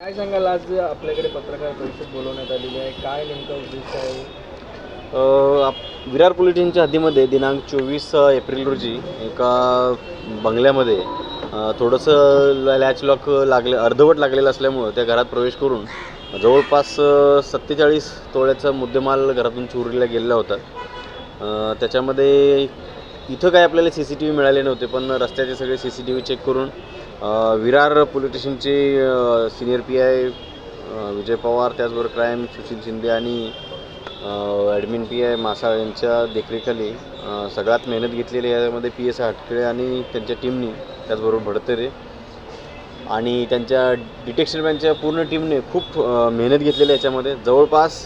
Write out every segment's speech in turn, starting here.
काय सांगाल आज आपल्याकडे पत्रकार परिषद बोलवण्यात आलेली आहे? काय नेमका उद्देश आहे? आप- विरार पोलीस स्टेशनच्या हद्दीमध्ये दिनांक चोवीस एप्रिल रोजी एका बंगल्यामध्ये थोडंसं ल- लॅच लॉक लागले अर्धवट लागलेलं असल्यामुळं त्या घरात प्रवेश करून जवळपास सत्तेचाळीस तोळ्याचा मुद्देमाल घरातून चोरीला गेलेला होता. त्याच्यामध्ये इथं काय आपल्याला सी सी टी व्ही मिळाले नव्हते पण रस्त्याचे सगळे C C T V check करून विरार पोलीस स्टेशनचे senior P I Vijay Pawar त्याचबरोबर क्राईम सुशील शिंदे आणि ॲडमिन पी आय मासाळ यांच्या देखरेखाली सगळ्यात मेहनत घेतलेली यामध्ये पी एस हटकळे आणि त्यांच्या टीमनी त्याचबरोबर भडतरे आणि त्यांच्या डिटेक्शन बँकच्या पूर्ण टीमने खूप मेहनत घेतलेली आहे याच्यामध्ये. जवळपास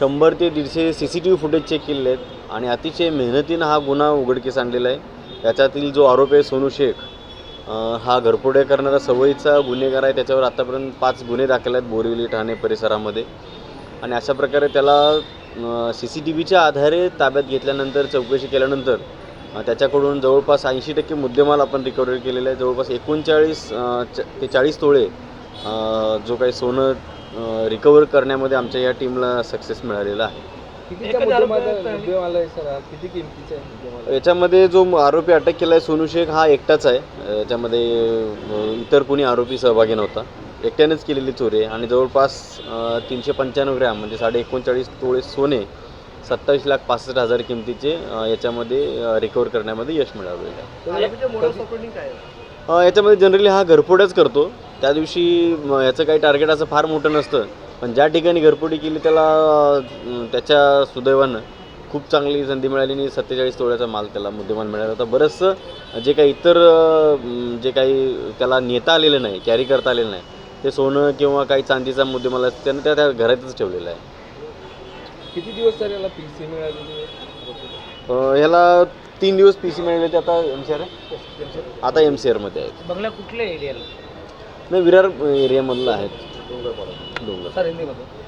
शंभर ते दीडशे C C T V footage check केलेले आहेत. आणि अतिशय मेहनतीनं हा गुन्हा उघडकीस आणलेला आहे. याच्यातील जो आरोप आहे सोनू शेख हा घरफोड्या करणारा सवयीचा गुन्हेगार आहे. त्याच्यावर आत्तापर्यंत पाच गुन्हे दाखल आहेत बोरिवली ठाणे परिसरामध्ये. आणि अशा प्रकारे त्याला सी सी टी व्हीच्या आधारे ताब्यात घेतल्यानंतर चौकशी केल्यानंतर त्याच्याकडून जवळपास ऐंशी टक्के मुद्देमाल आपण रिकव्हरी केलेला आहे जवळपास एकोणचाळीस च- ते चाळीस तोळे जो काही सोनं रिकवर करण्यामध्ये आमच्या या टीमला सक्सेस मिळालेला आहे. याच्यामध्ये जो आरोपी अटक केला आहे सोनू शेख हा एकटाच आहे. याच्यामध्ये इतर कोणी आरोपी सहभागी नव्हता. एकट्यानेच केलेली चोरी आहे. आणि जवळपास तीनशे पंच्याण्णव ग्रॅम म्हणजे साडे एकोणचाळीस तोळे सोने सत्तावीस लाख पासष्ट हजार किमतीचे याच्यामध्ये रिकवर करण्यामध्ये यश मिळवलेलं आहे. याच्यामध्ये जनरली हा घरफोड्याच करतो. त्या दिवशी याचं काही टार्गेट असं फार मोठं नसतं. पण ज्या ठिकाणी घरफोडी केली त्याला त्याच्या सुदैवानं खूप चांगली संधी मिळाली आणि सत्तेचाळीस तोळ्याचा माल त्याला मुद्देमाल मिळाला. होता बरंचसं जे काही इतर जे काही त्याला नेता आलेलं नाही कॅरी करता आलेलं नाही ते सोनं किंवा काही चांदीचा मुद्देमाल असतो त्यानं त्या त्या घरातच ठेवलेला आहे. किती दिवस सर याला पी सी अ, ह्याला तीन दिवस पी सी मिळाले ते आता एम सी आर आता एम सी आरमध्ये आहेत. बंगला कुठल्या एरियाला नाही विरार एरियामधलं आहेत. डोंगरपाडा. सर हिंदीमध्ये